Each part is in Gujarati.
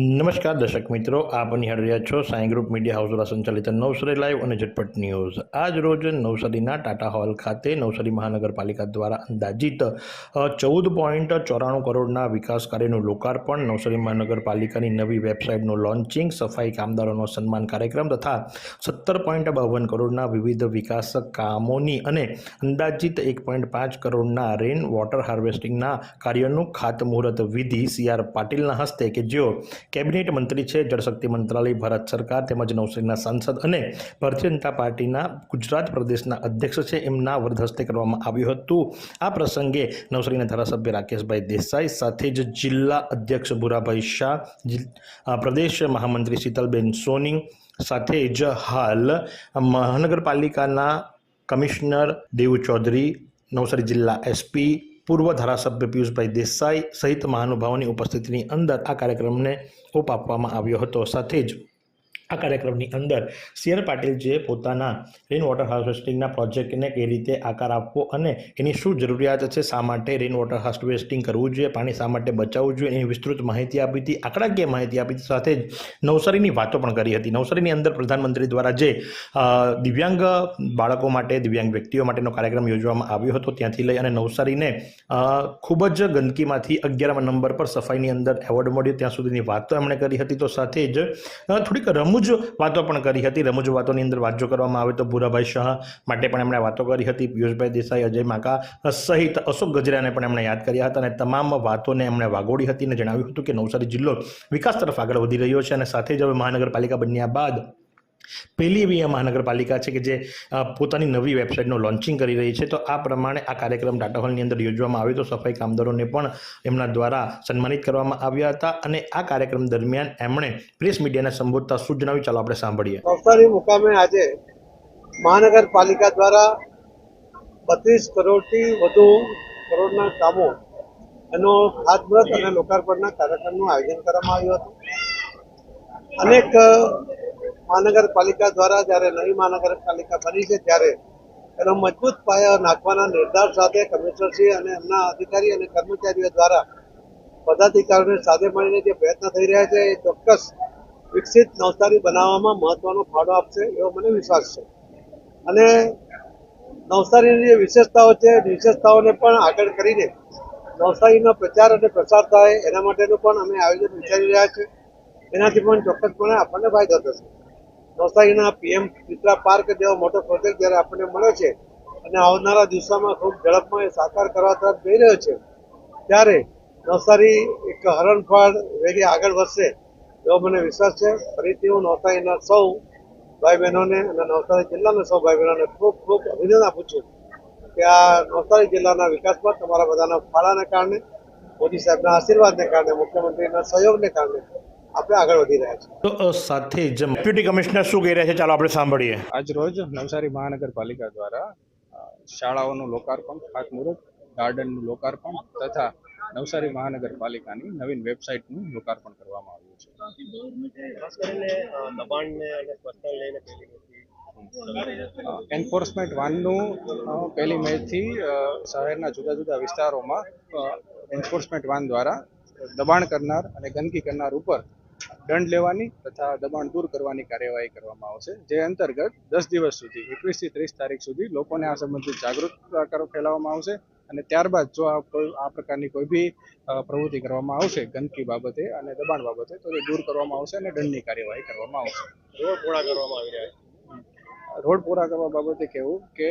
નમસ્કાર દર્શક મિત્રો, આપ નિહાળી રહ્યા છો સાંઈ ગ્રુપ મીડિયા હાઉસ દ્વારા સંચાલિત નવસારી લાઈવ અને ઝટપટ ન્યૂઝ. આજ રોજ નવસારીના ટાટા હોલ ખાતે નવસારી મહાનગરપાલિકા દ્વારા અંદાજિત ચૌદ પોઈન્ટ ચોરાણું કરોડના વિકાસ કાર્યનું લોકાર્પણ નવસારી મહાનગરપાલિકાની નવી વેબસાઇટનું લોન્ચિંગ, સફાઈ કામદારોનો સન્માન કાર્યક્રમ તથા સત્તર પોઈન્ટ બાવન કરોડના વિવિધ વિકાસ કામોની અને અંદાજિત એક પોઈન્ટ પાંચ કરોડના રેન વોટર હાર્વેસ્ટિંગના કાર્યનું ખાતમુહૂર્ત વિધિ સી આર પાટીલના હસ્તે કે જેઓ કેબિનેટ મંત્રી છે, જળશક્તિ મંત્રાલય, ભારત સરકાર તેમજ નવસારીના સાંસદ અને ભારતીય જનતા પાર્ટીના ગુજરાત પ્રદેશના અધ્યક્ષ છે. એમના વરદહસ્તે કરવામાં આવ્યું હતું. આ પ્રસંગે નવસારીના ધારાસભ્ય રાકેશભાઈ દેસાઈ સાથે જ જિલ્લા અધ્યક્ષ ભૂરાભાઈ શાહ પ્રદેશ મહામંત્રી શીતલબેન સોની સાથે જ હાલ મહાનગરપાલિકાના કમિશનર દેવ ચૌધરી, નવસારી જિલ્લા એસપી પૂર્વ ધારાસભ્ય પિયુષભાઈ દેસાઈ સહિત મહાનુભાવોની ઉપસ્થિતિની અંદર આ કાર્યક્રમને ઓપ આપવામાં આવ્યો હતો. સાથે જ આ કાર્યક્રમની અંદર સી આર પાટીલ જે પોતાના રેન વોટર હાર્વેસ્ટિંગના પ્રોજેક્ટને કઈ રીતે આકાર આપવો અને એની શું જરૂરિયાત છે, શા માટે રેન વોટર હાર્વેસ્ટિંગ કરવું જોઈએ, પાણી શા માટે બચાવવું જોઈએ, એની વિસ્તૃત માહિતી આપી હતી, આંકડાકીય માહિતી આપી હતી, સાથે જ નવસારીની વાતો પણ કરી હતી. નવસારીની અંદર પ્રધાનમંત્રી દ્વારા જે દિવ્યાંગ બાળકો માટે, દિવ્યાંગ વ્યક્તિઓ માટેનો કાર્યક્રમ યોજવામાં આવ્યો હતો, ત્યાંથી લઈ અને નવસારીને ખૂબ જ ગંદકીમાંથી અગિયારમા નંબર પર સફાઈની અંદર એવોર્ડ મળ્યો. ત્યાં સુધીની વાતો એમણે કરી હતી. તો સાથે જ થોડીક રમૂજ વાતો પણ કરી હતી. રમૂજ વાતોની અંદર વાત જો કરવામાં આવે તો ભૂરાભાઈ શાહ માટે પણ એમણે વાતો કરી હતી. પિયુષભાઈ દેસાઈ, અજય માકા સહિત અશોક ગજરાને પણ એમણે યાદ કર્યા હતા અને તમામ વાતોને એમણે વાગોડી હતી અને જણાવ્યું હતું કે નવસારી જિલ્લો વિકાસ તરફ આગળ વધી રહ્યો છે અને સાથે જ હવે મહાનગરપાલિકા બન્યા બાદ પહેલી એવી આ મહાનગરપાલિકા છે કે જે પોતાની નવી વેબસાઇટનું લોન્ચિંગ કરી રહી છે, તો આ પ્રમાણે આ કાર્યક્રમ ટાટા હોલની અંદર યોજવામાં આવ્યો તો સફાઈ કામદારોને પણ એમના દ્વારા સન્માનિત કરવામાં આવ્યા હતા અને આ કાર્યક્રમ દરમિયાન એમણે પ્રેસ મીડિયાને સંબોધતા શું જણાવ્યું? ચાલો આપણે સાંભળીએ. નવસારી મુકામે આજે મહાનગરપાલિકા દ્વારા બત્રીસ કરોડથી વધુ કરોડના કામો એનો ખાતમુહૂર્ત અને લોકાર્પણના કાર્યક્રમનું આયોજન કરવામાં આવ્યું હતું. અનેક મહાનગરપાલિકા દ્વારા જ્યારે નવી મહાનગરપાલિકા બની છે, ત્યારે એનો મજબૂત પાયો નાખવાના નિર્ધાર સાથે કમિશનરશ્રી અને એમના અધિકારી અને કર્મચારીઓ દ્વારા પદાધિકારીઓને સાથે મળીને જે પ્રયત્ન થઈ રહ્યા છે, એ ચોક્કસ વિકસિત નવસારી બનાવવામાં મહત્વનો ફાળો આપશે એવો મને વિશ્વાસ છે. અને નવસારીની જે વિશેષતાઓ છે વિશેષતાઓને પણ આગળ કરીને નવસારીનો પ્રચાર અને પ્રસાર થાય એના માટેનું પણ અમે આયોજન વિચારી રહ્યા છીએ. એનાથી પણ ચોક્કસપણે આપણને ફાયદો થશે. નવસારીના પીએમ ચિત્રા પાર્ક જેવો મોટો પ્રોજેક્ટ જ્યારે આપણને મળ્યો છે અને આવનારા દિવસોમાં ખૂબ ઝડપમાં એ સાકાર કરવા તરફ જઈ રહ્યો છે, ત્યારે નવસારી એક હરણફાળ વેરી આગળ વધશે એવો મને વિશ્વાસ છે. ફરીથી હું નવસારીના સૌ ભાઈ બહેનોને અને નવસારી જિલ્લાના સૌ ભાઈ બહેનોને ખૂબ ખૂબ અભિનંદન આપું છું કે આ નવસારી જિલ્લાના વિકાસમાં તમારા બધાના ફાળાને કારણે, મોદી સાહેબના આશીર્વાદને કારણે, મુખ્યમંત્રીના સહયોગને કારણે આપણે આગળ વધી રહ્યા છીએ. તો સાથે જ ડેપ્યુટી કમિશનર શું કહી રહ્યા છે? ચાલો આપણે સાંભળીએ. આજ રોજ નવસારી મહાનગરપાલિકા દ્વારા શાળાઓનું લોકાર્પણ ખાતમુહૂર્ત ગાર્ડનનું લોકાર્પણ તથા નવસારી મહાનગરપાલિકાની નવીન વેબસાઇટનું લોકાર્પણ કરવામાં આવ્યું છે. ખાસ કરીને દબાણને અને સ્વચ્છતાને લઈને એન્ફોર્સમેન્ટ વાનનું પહેલી મેથી અ, શહેરના જુદા જુદા વિસ્તારોમાં એન્ફોર્સમેન્ટ વાન દ્વારા દબાણ કરનાર અને ગંદકી કરનાર ઉપર દંડ લેવાની તથા દબાણ દૂર કરવાની કાર્યવાહી કરવામાં આવશે. જે અંતર્ગત દસ દિવસ સુધી એકવીસથી ત્રીસ તારીખ સુધી લોકોને આ સંબંધિત જાગૃતતા કર ફેલાવવામાં આવશે અને ત્યારબાદ જો આ કોઈ આ પ્રકારની કોઈ બી પ્રવૃત્તિ કરવામાં આવશે ગંદકી બાબતે અને દબાણ બાબતે તો તે દૂર કરવામાં આવશે અને દંડની કાર્યવાહી કરવામાં આવશે. રોડ પૂરા કરવામાં આવી રહ્યા છે. રોડ પૂરા કરવા બાબતે કહેવું કે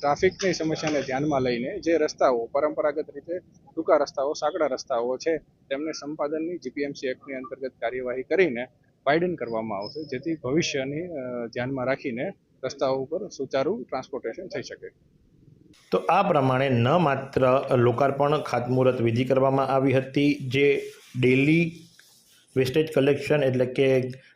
ટ્રાફિકની સમસ્યાને ધ્યાનમાં લઈને જે રસ્તાઓ પરંપરાગત રીતે ટૂંકા રસ્તાઓ, સાંકડા રસ્તાઓ છે, તેમને સંપાદનની જીપીએમસી એક્ટની અંતર્ગત કાર્યવાહી કરીને વાઇડન કરવામાં આવશે, જેથી ભવિષ્યની ધ્યાનમાં રાખીને રસ્તાઓ ઉપર સુચારુ ટ્રાન્સપોર્ટેશન થઈ શકે. તો આ પ્રમાણે ન માત્ર લોકાર્પણ ખાતમુહૂર્ત વિધિ કરવામાં આવી હતી, જે ડેલી વેસ્ટેજ કલેક્શન એટલે કે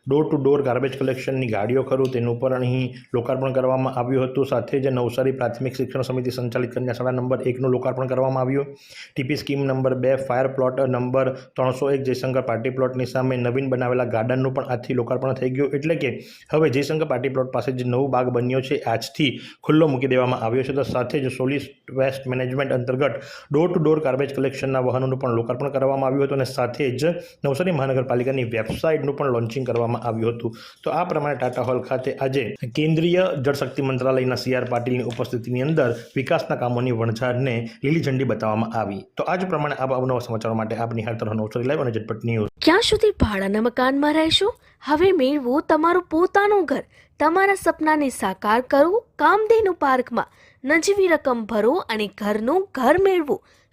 ડોર ટુ ડોર ગાર્બેજ કલેક્શનની ગાડીઓ ખરું, તેનું પણ અહીં લોકાર્પણ કરવામાં આવ્યું હતું. સાથે જ નવસારી પ્રાથમિક શિક્ષણ સમિતિ સંચાલિત કન્યા શાળા નંબર એકનું લોકાર્પણ કરવામાં આવ્યું. ટીપી સ્કીમ નંબર બે ફાયર પ્લોટ નંબર ત્રણસો એક, જયશંકર પાર્ટી પ્લોટની સામે નવીન બનાવેલા ગાર્ડનનું પણ આજથી લોકાર્પણ થઈ ગયું. એટલે કે હવે જયશંકર પાર્ટી પ્લોટ પાસે જે નવો બાગ બન્યો છે. આજથી ખુલ્લો મૂકી દેવામાં આવ્યો છે. તો સાથે જ સોલિસ વેસ્ટ મેનેજમેન્ટ અંતર્ગત ડોર ટુ ડોર ગાર્બેજ કલેક્શનના વાહનોનું પણ લોકાર્પણ કરવામાં આવ્યું હતું. અને સાથે જ નવસારી મહાનગરપાલિકાની વેબસાઇટનું પણ લોન્ચિંગ કરવામાં આવ્યું હતું. તો આ પ્રમાણે ટાટા હોલ ખાતે આજે કેન્દ્રીય જળશક્તિ મંત્રાલયના સી આર પાટીલની ઉપસ્થિતિની અંદર વિકાસના કામોની વણઝારને લીલી ઝંડી બતાવવામાં આવી. તો આજ પ્રમાણે આ અવનવા સમાચારો માટે આપની હર તરફ નવસારી લાઈવ અને ઝટપટ ન્યૂઝ. ક્યાં સુધી ભાડાના મકાનમાં રહેશો? હવે મેળવો તમારું પોતાનું ઘર. તમારા સપનાને સાકાર કરો. કામધેનુ પાર્કમાં નજીવી રકમ ભરો અને ઘરનું ઘર મેળવો.